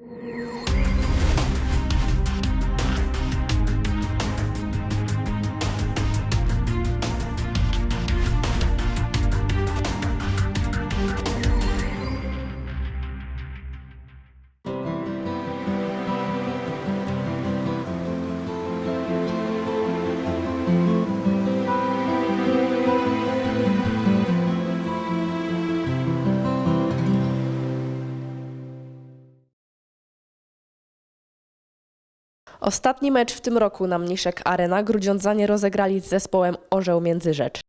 Música Ostatni mecz w tym roku na Mniszek Arena Grudziądzanie rozegrali z zespołem Orzeł Międzyrzecz.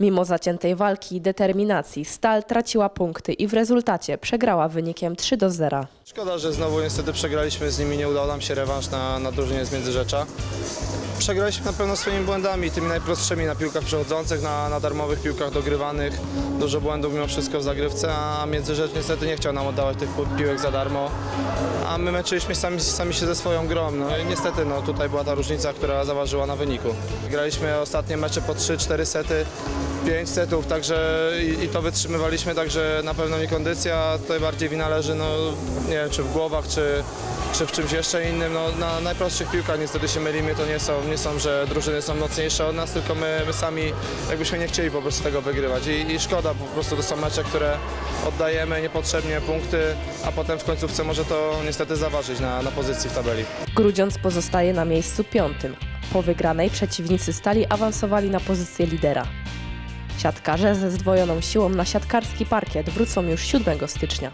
Mimo zaciętej walki i determinacji Stal traciła punkty i w rezultacie przegrała wynikiem 3 do 0. Szkoda, że znowu niestety przegraliśmy z nimi, nie udało nam się rewanż na, na drużynie z Międzyrzecza. Przegraliśmy na pewno swoimi błędami, tymi najprostszymi na piłkach przechodzących, na, na darmowych piłkach dogrywanych. Dużo błędów mimo wszystko w zagrywce, a Międzyrzecz niestety nie chciał nam oddawać tych piłek za darmo. A my męczyliśmy sami, sami się ze swoją grą. No i niestety no, tutaj była ta różnica, która zaważyła na wyniku. Graliśmy ostatnie mecze po 3-4 sety, 5 setów, także i, i to wytrzymywaliśmy, także na pewno nie kondycja. Tutaj bardziej wina leży, no nie wiem, czy w głowach, czy, czy w czymś jeszcze innym. No, na najprostszych piłkach niestety się mylimy, to nie są, nie są, że drużyny są mocniejsze od nas, tylko my, my sami jakbyśmy nie chcieli po prostu tego wygrywać. I, I szkoda, po prostu to są mecze, które oddajemy niepotrzebnie punkty, a potem w końcówce może to niestety zaważyć na, na pozycji w tabeli. Grudziądz pozostaje na miejscu piątym. Po wygranej przeciwnicy Stali awansowali na pozycję lidera. Siatkarze ze zdwojoną siłą na siatkarski parkiet wrócą już 7 stycznia.